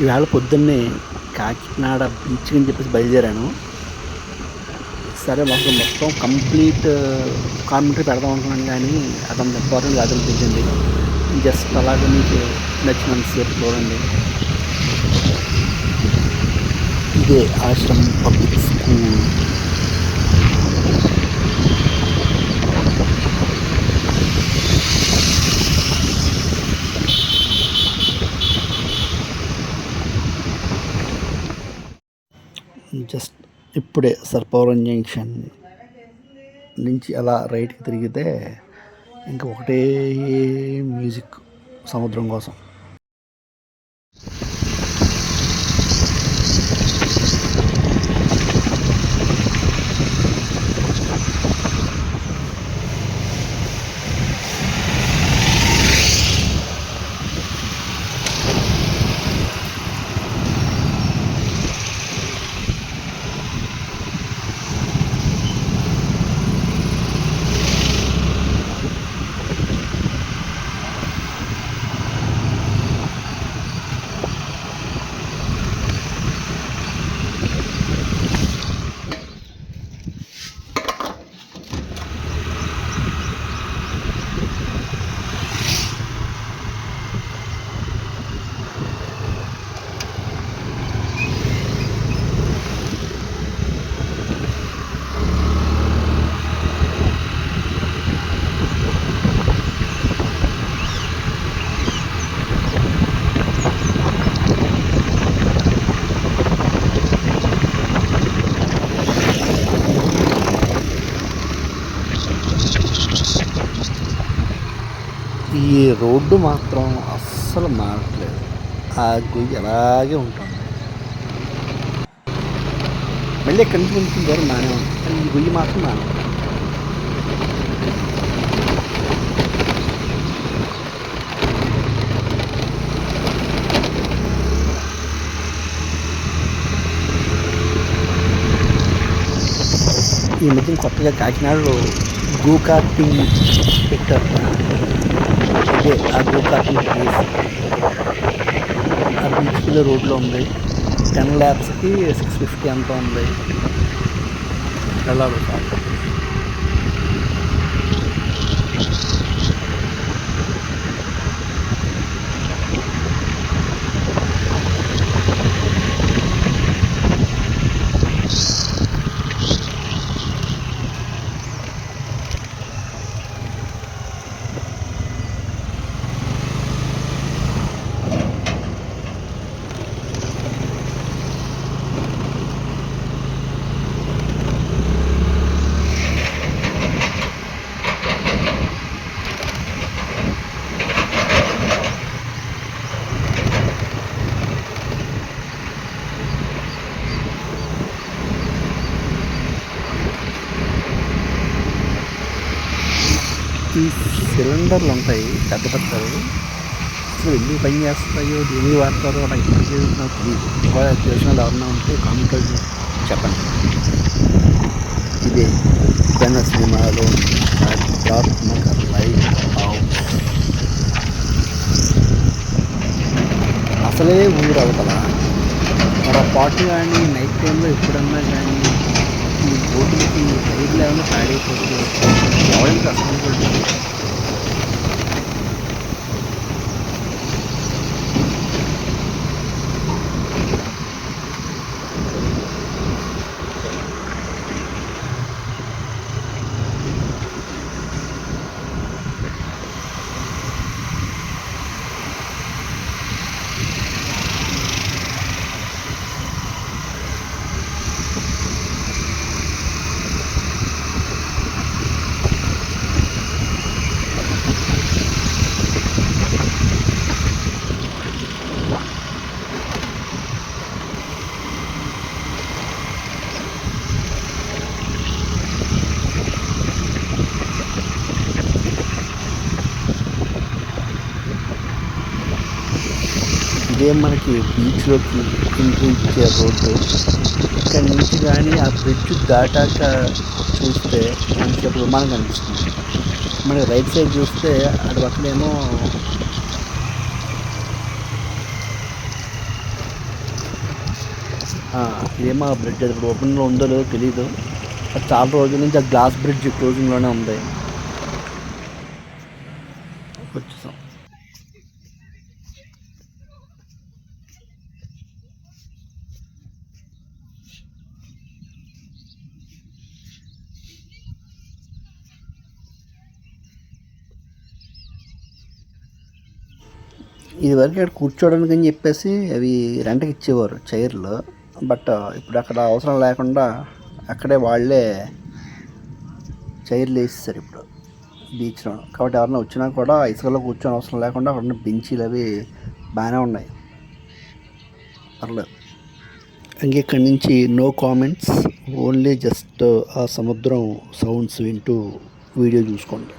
ఈవేళ పొద్దున్నే కాకినాడ బీచ్ అని చెప్పేసి బయలుదేరాను. సరే మాకు మొత్తం కంప్లీట్ కామెంటరీ uh, పెడదాం అనుకున్నాను కానీ అదంత ఇంపార్టెంట్ కాదు అనిపించింది. జస్ట్ అలాగే మీకు నచ్చినంత సేపు చూడండి. ఇదే ఆశ్రమ్ పబ్లిక్ స్కూల్ జస్ట్ ఇప్పుడే సర్పవరం జంక్షన్ నుంచి అలా రైట్కి తిరిగితే ఇంకా ఒకటే మ్యూజిక్ సముద్రం కోసం ఈ రోడ్డు మాత్రం అస్సలు మారట్లేదు. ఆ గుయ్య అలాగే ఉంటుంది. మళ్ళీ ఎక్కడి నుంచి కొంచెం దూరం బాగానే ఉంది కానీ ఈ గొయ్యి మాత్రం మారదు ఈ మధ్య కొత్తగా కాకినాడలో గో కార్టింగ్ పెట్టారు. అదే ఆ గో ప్లేస్ ఆ బీచ్లో రోడ్లో ఉంది. టెన్ ల్యాబ్స్కి సిక్స్ ఫిఫ్టీ ఎంత ఉంది. వెళ్ళాలి సార్ ఈ సిలిండర్లు ఉంటాయి పెద్ద పెద్దవి అసలు ఎందుకు పని చేస్తాయో దేని వాడతారో నాకు ఇప్పటికీ నాకు తెలియదు ఒకవేళ తెలిసిన వాళ్ళు ఎవరన్నా ఉంటే కామెంట్ చెప్పండి. ఇదే జన సినిమాలో చారిత్రాత్మక లైఫ్ అసలే ఊరు అవతల మరి పాటు కానీ నైట్ టైంలో ఎప్పుడన్నా కానీ ఈ బోటులకి టైర్లు ఏమైనా పాడైపోతే ఎవరికి అసలు ఇదే మనకి బీచ్లోకి ఎంట్రీ ఇచ్చే రోడ్డు? ఇక్కడ నుంచి కానీ ఆ బ్రిడ్జ్ దాటాక చూస్తే మనకి ఒక విమానం కనిపిస్తుంది మనకి రైట్ సైడ్ చూస్తే అటు పక్కనేమో ఇదేమో ఆ బ్రిడ్జ్ అది ఇప్పుడు ఓపెన్లో ఉందో లేదో తెలియదు అది చాలా రోజుల నుంచి ఆ గ్లాస్ బ్రిడ్జ్ క్లోజింగ్లోనే ఉంది. వచ్చేసాం. ఇదివరకు ఇక్కడ కూర్చోడానికి అని చెప్పేసి అవి రెంట్కి ఇచ్చేవారు చైర్లు. బట్ ఇప్పుడు అక్కడ అవసరం లేకుండా అక్కడే వాళ్ళే చైర్లు వేసేసారు ఇప్పుడు బీచ్లో. కాబట్టి ఎవరైనా వచ్చినా కూడా ఇసుకలో కూర్చొని అవసరం లేకుండా అక్కడ ఉన్న బెంచీలు అవి బాగానే ఉన్నాయి. పర్లేదు. ఇంక ఇక్కడి నుంచి నో కామెంట్స్ ఓన్లీ జస్ట్ ఆ సముద్రం సౌండ్స్ వింటూ వీడియో చూసుకోండి.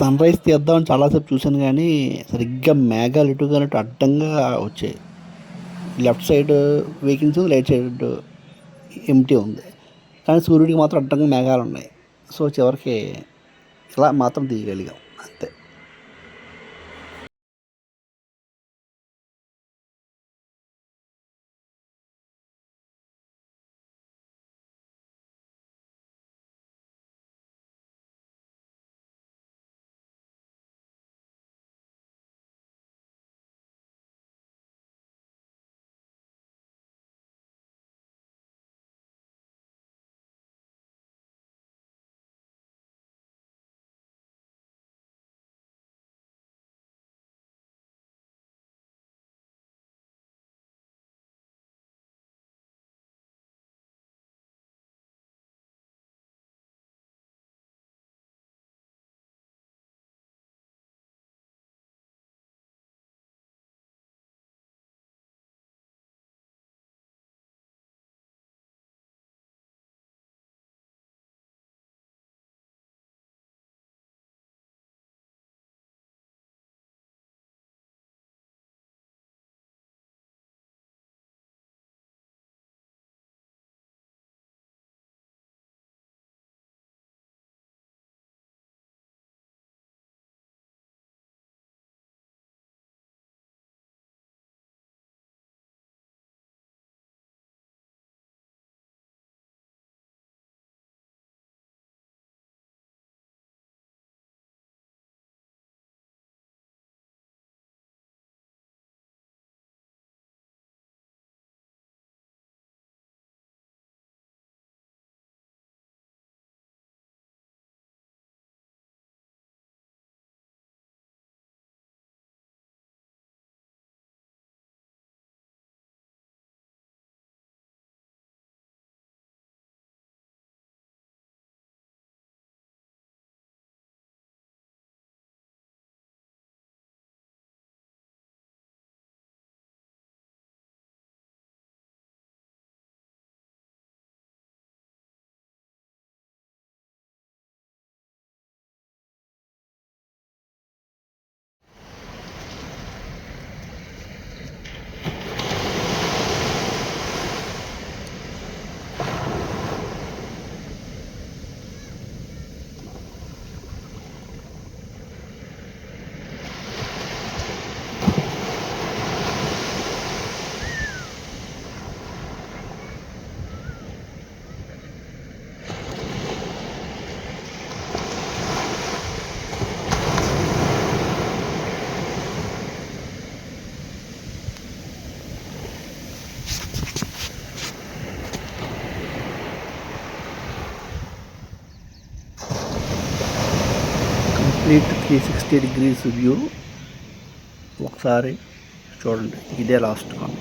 సన్ రైజ్ తీద్దామని చాలాసేపు చూశాను కానీ సరిగ్గా మేఘాలు ఇటు కానీ అడ్డంగా వచ్చాయి. లెఫ్ట్ సైడ్ వెహికల్స్ ఉంది రైట్ సైడ్ ఎంటీ ఉంది. కానీ సూర్యుడికి మాత్రం అడ్డంగా మేఘాలు ఉన్నాయి. సో చివరికి ఇలా మాత్రం తీయగలిగాం. త్రీ సిక్స్టీ డిగ్రీస్ వ్యూ ఒకసారి చూడండి ఇదే లాస్ట్ కాన్